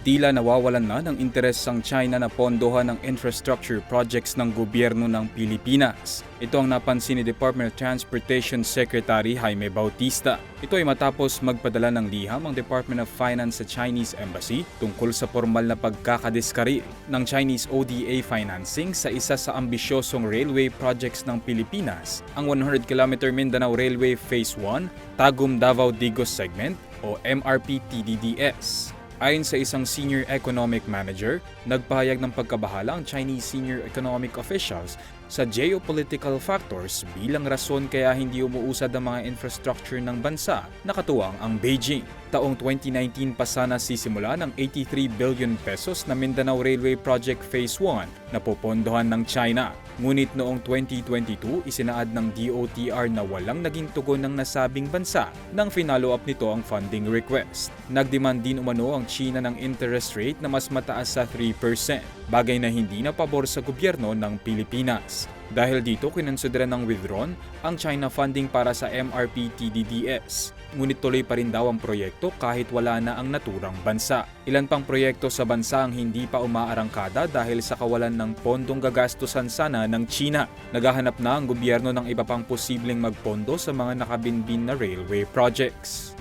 Tila nawawalan na ng interes ang China na pondohan ng infrastructure projects ng gobyerno ng Pilipinas. Ito ang napansin ni Department of Transportation Secretary Jaime Bautista. Ito ay matapos magpadala ng liham ang Department of Finance sa Chinese Embassy tungkol sa formal na pagkakadiskaril ng Chinese ODA financing sa isa sa ambisyosong railway projects ng Pilipinas, ang 100km Mindanao Railway Phase 1, Tagum Davao Digos Segment o MRP-TDDS. Ayon sa isang senior economic manager, nagpahayag ng pagkabahala ang Chinese senior economic officials sa geopolitical factors bilang rason kaya hindi umuusad ang mga infrastructure ng bansa, nakatuwang ang Beijing. Taong 2019 pa sana sisimula ng 83 billion pesos na Mindanao Railway Project Phase 1 na popondohan ng China. Ngunit noong 2022, isinaad ng DOTR na walang naging tugon ng nasabing bansa nang finalo up nito ang funding request. Nagdemand din umano ang China ng interest rate na mas mataas sa 3%, bagay na hindi na pabor sa gobyerno ng Pilipinas. Dahil dito, kinonsidera ng withdrawn ang China funding para sa MRP-TDDS. Ngunit tuloy pa rin daw ang proyekto kahit wala na ang naturang bansa. Ilan pang proyekto sa bansa ang hindi pa umaarangkada dahil sa kawalan ng pondong gagastusan sana ng China. Naghahanap na ang gobyerno ng iba pang posibleng magpondo sa mga nakabinbin na railway projects.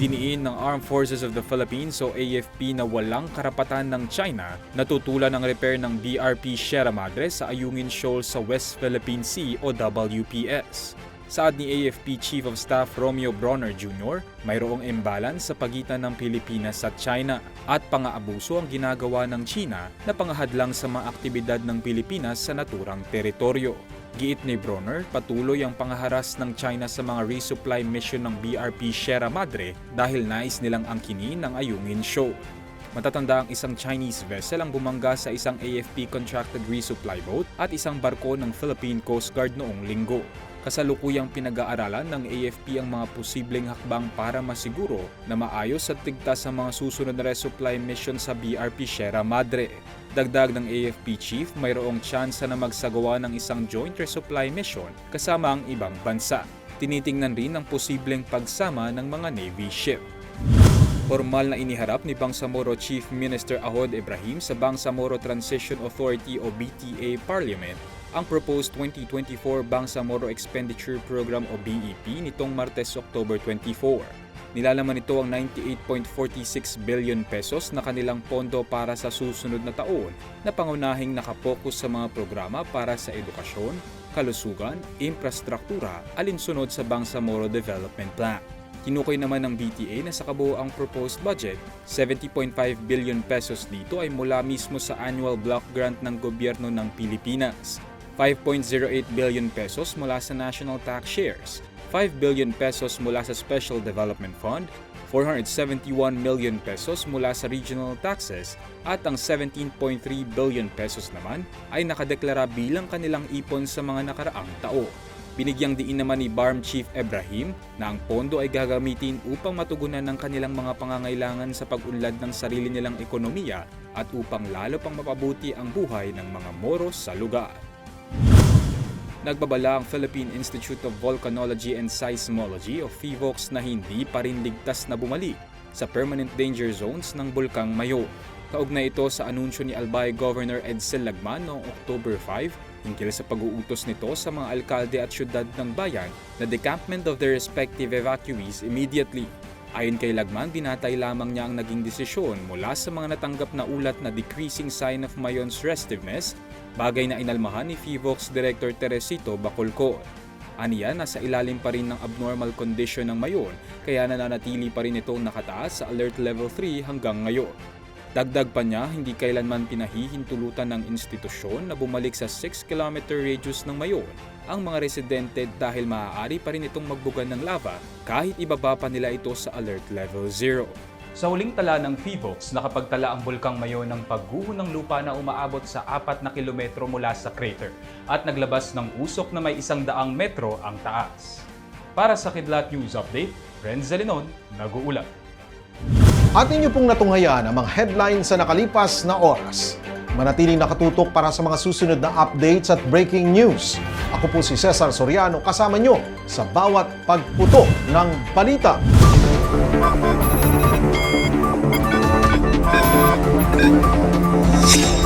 Idiniin ng Armed Forces of the Philippines o AFP na walang karapatan ng China na tutulan ang repair ng BRP Sierra Madre sa Ayungin Shoal sa West Philippine Sea o WPS. Saad ni AFP Chief of Staff Romeo Bronner Jr., mayroong imbalance sa pagitan ng Pilipinas at China at pang-aabuso ang ginagawa ng China na pangahadlang sa mga aktibidad ng Pilipinas sa naturang teritoryo. Giit ni Bronner, patuloy ang pangaharas ng China sa mga resupply mission ng BRP Sierra Madre dahil nais nilang angkinin ang Ayungin Shoal. Matatanda ang isang Chinese vessel ang bumangga sa isang AFP contracted resupply boat at isang barko ng Philippine Coast Guard noong linggo. Kasalukuyang pinag-aaralan ng AFP ang mga posibleng hakbang para masiguro na maayos at tigtas ang mga susunod na resupply mission sa BRP Sierra Madre. Dagdag ng AFP chief, mayroong tsansa na magsagawa ng isang joint resupply mission kasama ang ibang bansa. Tinitingnan rin ang posibleng pagsama ng mga Navy ship. Formal na iniharap ni Bangsamoro Chief Minister Ahod Ibrahim sa Bangsamoro Transition Authority o BTA Parliament ang proposed 2024 Bangsamoro Expenditure Program o BEP nitong Martes, October 24. Nilalaman nito ang 98.46 billion pesos na kanilang pondo para sa susunod na taon na pangunahing nakapokus sa mga programa para sa edukasyon, kalusugan, infrastruktura, alinsunod sa Bangsamoro Development Plan. Tinukoy naman ng BTA na sa kabuoang proposed budget, 70.5 billion pesos dito ay mula mismo sa annual block grant ng gobyerno ng Pilipinas. 5.08 billion pesos mula sa national tax shares, 5 billion pesos mula sa Special Development Fund, 471 million pesos mula sa regional taxes at ang 17.3 billion pesos naman ay nakadeklara bilang kanilang ipon sa mga nakaraang taon. Binigyang diin naman ni BARM Chief Ibrahim na ang pondo ay gagamitin upang matugunan ng kanilang mga pangangailangan sa pag-unlad ng sarili nilang ekonomiya at upang lalo pang mapabuti ang buhay ng mga Moro sa lugar. Nagbabala ang Philippine Institute of Volcanology and Seismology o PHIVOLCS na hindi pa rin ligtas na bumalik sa permanent danger zones ng Bulkang Mayo. Kaugnay ito sa anunsyo ni Albay Governor Edsel Lagman noong October 5 hinggil sa pag-uutos nito sa mga alkalde at syudad ng bayan na decampment of their respective evacuees immediately. Ayon kay Lagman, dinatay lamang niya ang naging desisyon mula sa mga natanggap na ulat na decreasing sign of Mayon's restiveness, bagay na inalmahan ni FIVOX Director Teresito Bacolcor. Aniya, nasa ilalim pa rin ng abnormal condition ng Mayon, kaya nananatili pa rin itong nakataas sa Alert Level 3 hanggang ngayon. Dagdag pa niya, hindi kailanman pinahihintulutan ng institusyon na bumalik sa 6km radius ng Mayon ang mga residente dahil maaari pa rin itong magbugan ng lava kahit ibaba pa nila ito sa Alert Level 0. Sa huling tala ng PHIVOX, nakapagtala ang Bulkang Mayon ng pagguho ng lupa na umaabot sa 4 na kilometro mula sa crater at naglabas ng usok na may isang daang metro ang taas. Para sa Kidlat News Update, Renz Zalinon, nag-uulat. At inyo pong natunghayan ang mga headlines sa nakalipas na oras. Manatiling nakatutok para sa mga susunod na updates at breaking news. Ako po si Cesar Soriano kasama nyo sa bawat pagputo ng balita. Thank you.